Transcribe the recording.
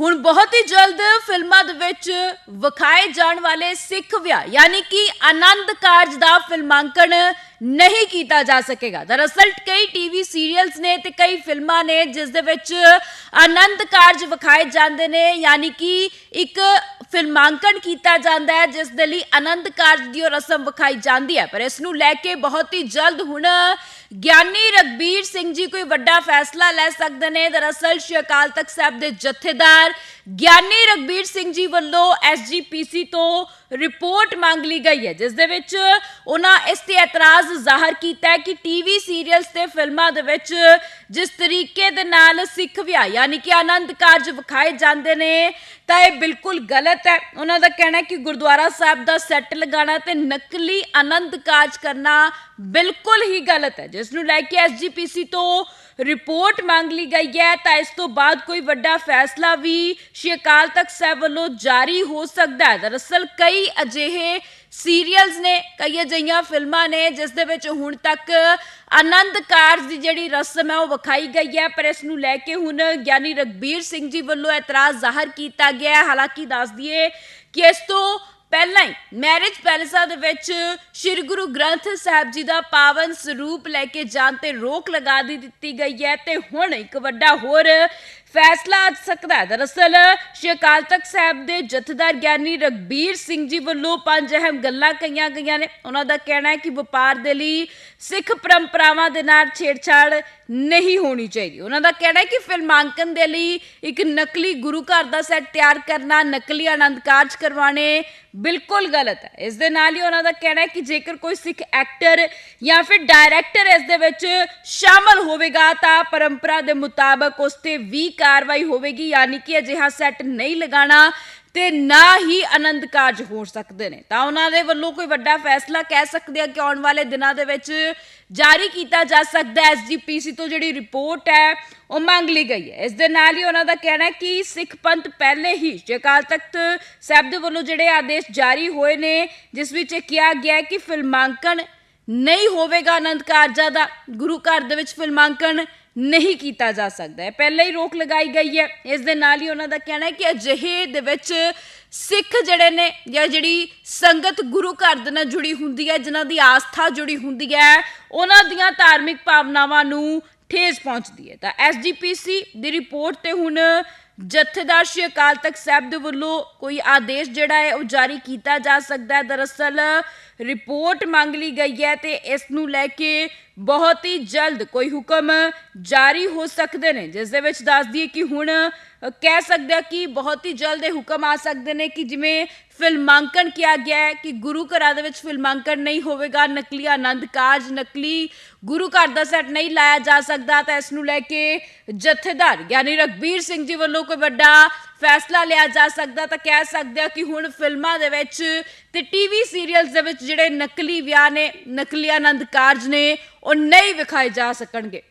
ਹੁਣ ਬਹੁਤ ਹੀ ਜਲਦ ਫਿਲਮਾਂ ਦੇ ਵਿੱਚ ਵਿਖਾਏ ਜਾਣ ਵਾਲੇ ਸਿੱਖ ਵਿਆਹ, ਯਾਨੀ ਕਿ ਆਨੰਦ ਕਾਰਜ ਦਾ ਫਿਲਮਾਂਕਣ ਨਹੀਂ ਕੀਤਾ ਜਾ ਸਕੇਗਾ। ਦਰਅਸਲ ਕਈ ਟੀਵੀ ਸੀਰੀਅਲਸ ਨੇ ਤੇ ਕਈ ਫਿਲਮਾਂ ਨੇ ਜਿਸ ਦੇ ਵਿੱਚ ਆਨੰਦ ਕਾਰਜ ਵਿਖਾਏ ਜਾਂਦੇ ਨੇ, ਯਾਨੀ ਕਿ ਇੱਕ ਫਿਲਮਾਂਕਣ ਕੀਤਾ ਜਾਂਦਾ ਹੈ, ਜਿਸ ਦੇ ਲਈ ਆਨੰਦ ਕਾਰਜ ਦੀ ਉਹ ਰਸਮ ਵਿਖਾਈ ਜਾਂਦੀ ਹੈ। ਪਰ ਇਸ ਨੂੰ ਲੈ ਕੇ ਬਹੁਤ ਹੀ ਜਲਦ ਹੁਣ ਗਿਆਨੀ ਰਗਬੀਰ ਸਿੰਘ ਜੀ ਕੋਈ ਵੱਡਾ ਫੈਸਲਾ ਲੈ ਸਕਦੇ ਨੇ। ਦਰਅਸਲ ਸ਼੍ਰੀ ਅਕਾਲ ਤਖਤ ਸਾਹਿਬ ਦੇ ਜਥੇਦਾਰ ਗਿਆਨੀ ਰਗਬੀਰ ਸਿੰਘ ਜੀ ਵੱਲੋਂ ਐਸਜੀਪੀਸੀ ਤੋਂ ਰਿਪੋਰਟ ਮੰਗ ਲਈ ਗਈ ਹੈ, ਜਿਸ ਦੇ ਵਿੱਚ ਉਹਨਾਂ ਇਸ ਤੇ ਇਤਰਾਜ਼ ਜ਼ਾਹਰ ਕੀਤਾ ਕਿ ਟੀਵੀ ਸੀਰੀਅਲਸ ਤੇ ਫਿਲਮਾਂ ਦੇ ਵਿੱਚ ਜਿਸ ਤਰੀਕੇ ਦੇ ਨਾਲ ਸਿੱਖ ਵਿਆਹ, ਯਾਨੀ ਕਿ ਆਨੰਦ ਕਾਰਜ ਵਿਖਾਏ ਜਾਂਦੇ ਨੇ, ਤਾਂ ਇਹ ਬਿਲਕੁਲ ਗਲਤ ਹੈ। ਉਹਨਾਂ ਦਾ ਕਹਿਣਾ ਕਿ ਗੁਰਦੁਆਰਾ ਸਾਹਿਬ ਦਾ ਸੈੱਟ ਲਗਾਉਣਾ ਤੇ ਨਕਲੀ ਆਨੰਦ ਕਾਰਜ ਕਰਨਾ ਬਿਲਕੁਲ ਹੀ ਗਲਤ ਹੈ। ਜਿਸ ਨੂੰ ਲੈ ਕੇ ਐਸਜੀਪੀਸੀ ਤੋਂ ਰਿਪੋਰਟ ਮੰਗ ਲਈ ਗਈ ਹੈ, ਤਾਂ ਇਸ ਤੋਂ ਬਾਅਦ ਕੋਈ ਵੱਡਾ ਫੈਸਲਾ ਵੀ ਸ਼੍ਰੀ ਅਕਾਲ ਤਖਤ ਸਾਹਿਬ ਵੱਲੋਂ ਜਾਰੀ ਹੋ ਸਕਦਾ ਹੈ। ਦਰਅਸਲ ਕਈ ਅਜਿਹੇ ਸੀਰੀਅਲਸ ਨੇ, ਕਈ ਅਜਿਹੀਆਂ ਫਿਲਮਾਂ ਨੇ, ਜਿਸ ਦੇ ਵਿੱਚ ਹੁਣ ਤੱਕ ਆਨੰਦ ਕਾਰਜ ਦੀ ਜਿਹੜੀ ਰਸਮ ਹੈ ਉਹ ਵਿਖਾਈ ਗਈ ਹੈ, ਪਰ ਇਸ ਨੂੰ ਲੈ ਕੇ ਹੁਣ ਗਿਆਨੀ ਰਗਬੀਰ ਸਿੰਘ ਜੀ ਵੱਲੋਂ ਇਤਰਾਜ਼ ਜ਼ਾਹਰ ਕੀਤਾ ਗਿਆ ਹੈ। ਹਾਲਾਂਕਿ ਦੱਸ ਦਈਏ ਕਿ ਇਸ ਤੋਂ ਪਹਿਲਾਂ ਹੀ ਮੈਰਿਜ ਪੈਲੇਸਾਂ ਦੇ ਵਿੱਚ ਸ੍ਰੀ ਗੁਰੂ ਗ੍ਰੰਥ ਸਾਹਿਬ ਜੀ ਦਾ ਪਾਵਨ ਸਰੂਪ ਲੈ ਕੇ ਜਾਣ ਤੇ ਰੋਕ ਲਗਾ ਦੀ ਦਿੱਤੀ ਗਈ ਹੈ ਤੇ ਹੁਣ ਇੱਕ ਵੱਡਾ ਹੋਰ ਫੈਸਲਾ ਆ ਸਕਦਾ ਹੈ। ਦਰਅਸਲ, ਸ਼੍ਰੀ ਅਕਾਲ ਤਖਤ ਸਾਹਿਬ ਦੇ ਜਥੇਦਾਰ ਗਿਆਨੀ ਰਗਬੀਰ ਸਿੰਘ ਜੀ ਵੱਲੋਂ ਪੰਜ ਅਹਿਮ ਗੱਲਾਂ ਕਹੀਆਂ ਗਈਆਂ ਨੇ। ਉਹਨਾਂ ਦਾ ਕਹਿਣਾ ਹੈ ਕਿ ਵਪਾਰ ਦੇ ਲਈ ਸਿੱਖ ਪਰੰਪਰਾਵਾਂ ਦੇ ਨਾਲ ਛੇੜਛਾੜ ਨਹੀਂ ਹੋਣੀ ਚਾਹੀਦੀ। ਉਹਨਾਂ ਦਾ ਕਹਿਣਾ ਹੈ ਕਿ ਫਿਲਮਾਂਕਨ ਦੇ ਲਈ ਇੱਕ ਨਕਲੀ ਗੁਰੂ ਘਰ ਦਾ ਸੈੱਟ ਤਿਆਰ ਕਰਨਾ ਨਕਲੀ ਆਨੰਦ ਕਾਰਜ ਕਰਵਾਣੇ ਬਿਲਕੁਲ ਗਲਤ ਹੈ। ਇਸ ਦੇ ਨਾਲ ਹੀ ਉਹਨਾਂ ਦਾ ਕਹਿਣਾ ਹੈ ਕਿ ਜੇਕਰ ਕੋਈ ਸਿੱਖ ਐਕਟਰ ਜਾਂ ਫਿਰ ਡਾਇਰੈਕਟਰ ਇਸ ਦੇ ਵਿੱਚ ਸ਼ਾਮਲ ਹੋਵੇਗਾ ਤਾਂ ਪਰੰਪਰਾ ਦੇ ਮੁਤਾਬਕ ਉਸ ਤੇ ਵੀ ਕਾਰਵਾਈ ਹੋਵੇਗੀ, ਯਾਨੀ ਕਿ ਅਜਿਹਾ ਸੈੱਟ ਨਹੀਂ ਲਗਾਉਣਾ ਤੇ ਨਾ ਹੀ ਆਨੰਦ ਕਾਰਜ ਹੋ ਸਕਦੇ ਨੇ। ਤਾਂ ਉਹਨਾਂ ਦੇ ਵੱਲੋਂ ਕੋਈ ਵੱਡਾ ਫੈਸਲਾ ਕਹਿ ਸਕਦੇ ਆ ਕਿ ਆਉਣ ਵਾਲੇ ਦਿਨਾਂ ਦੇ ਵਿੱਚ ਜਾਰੀ ਕੀਤਾ ਜਾ ਸਕਦਾ ਹੈ। ਐਸਜੀਪੀਸੀ ਤੋਂ ਜਿਹੜੀ ਰਿਪੋਰਟ ਹੈ, ਉਹ ਮੰਗ ਲਈ ਗਈ ਹੈ। ਇਸ ਦੇ ਨਾਲ ਹੀ ਉਹਨਾਂ ਦਾ ਕਹਿਣਾ ਹੈ ਕਿ ਸਿੱਖ ਪੰਥ ਪਹਿਲੇ ਹੀ ਸ਼੍ਰੀ ਅਕਾਲ ਤਖਤ ਸਾਹਿਬ ਦੇ ਵੱਲੋਂ ਜਿਹੜੇ ਆਦੇਸ਼ ਜਾਰੀ ਹੋਏ ਨੇ, ਜਿਸ ਵਿੱਚ ਇਹ ਕਿਹਾ ਗਿਆ ਹੈ ਕਿ ਫਿਲਮਾਂਕਣ ਨਹੀਂ ਹੋਵੇਗਾ ਆਨੰਦ ਕਾਰਜਾਂ ਦਾ। ਗੁਰੂ ਘਰ ਦੇ ਵਿੱਚ ਫਿਲਮਾਂਕਣ ਨਹੀਂ ਕੀਤਾ ਜਾ ਸਕਦਾ ਹੈ। ਪਹਿਲਾਂ ਹੀ ਰੋਕ ਲਗਾਈ ਗਈ ਹੈ। ਇਸ ਦੇ ਨਾਲ ਹੀ ਉਹਨਾਂ ਦਾ ਕਹਿਣਾ ਹੈ ਕਿ ਅਜਿਹੇ ਦੇ ਵਿੱਚ ਸਿੱਖ ਜਿਹੜੇ ਨੇ ਜਾਂ ਜਿਹੜੀ ਸੰਗਤ ਗੁਰੂ ਘਰ ਦੇ ਨਾਲ ਜੁੜੀ ਹੁੰਦੀ ਹੈ, ਜਿਨ੍ਹਾਂ ਦੀ ਆਸਥਾ ਜੁੜੀ ਹੁੰਦੀ ਹੈ, ਉਹਨਾਂ ਦੀਆਂ ਧਾਰਮਿਕ ਭਾਵਨਾਵਾਂ ਨੂੰ ਠੇਸ ਪਹੁੰਚਦੀ ਹੈ। ਤਾਂ ਐਸਜੀਪੀਸੀ ਦੀ ਰਿਪੋਰਟ ਤੇ ਹੁਣ ਜਥੇਦਾਰ ਸ਼੍ਰੀ ਅਕਾਲ ਤਖਤ ਸਾਹਿਬ ਦੇ ਵੱਲੋਂ ਕੋਈ ਆਦੇਸ਼ ਜਿਹੜਾ ਹੈ, ਉਹ ਜਾਰੀ ਕੀਤਾ ਜਾ ਸਕਦਾ ਹੈ। ਦਰਅਸਲ ਰਿਪੋਰਟ ਮੰਗ ਲਈ ਗਈ ਹੈ ਤੇ ਇਸ ਨੂੰ ਲੈ ਕੇ ਬਹੁਤ ਹੀ ਜਲਦ ਕੋਈ ਹੁਕਮ ਜਾਰੀ ਹੋ ਸਕਦੇ ਨੇ। ਜਿਸ ਦੇ ਵਿੱਚ ਦੱਸ ਦਈਏ ਕਿ ਹੁਣ ਕਹਿ ਸਕਦੇ ਆ ਕਿ ਬਹੁਤ ਹੀ ਜਲਦ ਇਹ ਹੁਕਮ ਆ ਸਕਦੇ ਨੇ ਕਿ ਜਿਵੇਂ ਫਿਲਮਾਂਕਣ ਕਿਹਾ ਗਿਆ ਹੈ ਕਿ ਗੁਰੂ ਘਰਾਂ ਦੇ ਵਿੱਚ ਫਿਲਮਾਂਕਣ ਨਹੀਂ ਹੋਵੇਗਾ, ਨਕਲੀ ਆਨੰਦ ਕਾਰਜ, ਨਕਲੀ ਗੁਰੂ ਘਰ ਦਾ ਸੈੱਟ ਨਹੀਂ ਲਾਇਆ ਜਾ ਸਕਦਾ ਤਾਂ ਇਸ ਨੂੰ ਲੈ ਕੇ ਜਥੇਦਾਰ ਗਿਆਨੀ ਰਗਬੀਰ ਸਿੰਘ ਜੀ ਵੱਲੋਂ ਕੋਈ ਵੱਡਾ ਫੈਸਲਾ ਲਿਆ ਜਾ ਸਕਦਾ ਤਾਂ ਕਹਿ ਸਕਦੇ ਆ ਕਿ ਹੁਣ ਫਿਲਮਾਂ ਦੇ ਵਿੱਚ ਤੇ ਟੀਵੀ ਸੀਰੀਅਲਸ ਦੇ ਵਿੱਚ ਜਿਹੜੇ ਨਕਲੀ ਵਿਆਹ ਨੇ, ਨਕਲੀ ਆਨੰਦ ਕਾਰਜ ਨੇ, ਉਹ ਨਹੀਂ ਵਿਖਾਏ ਜਾ ਸਕਣਗੇ।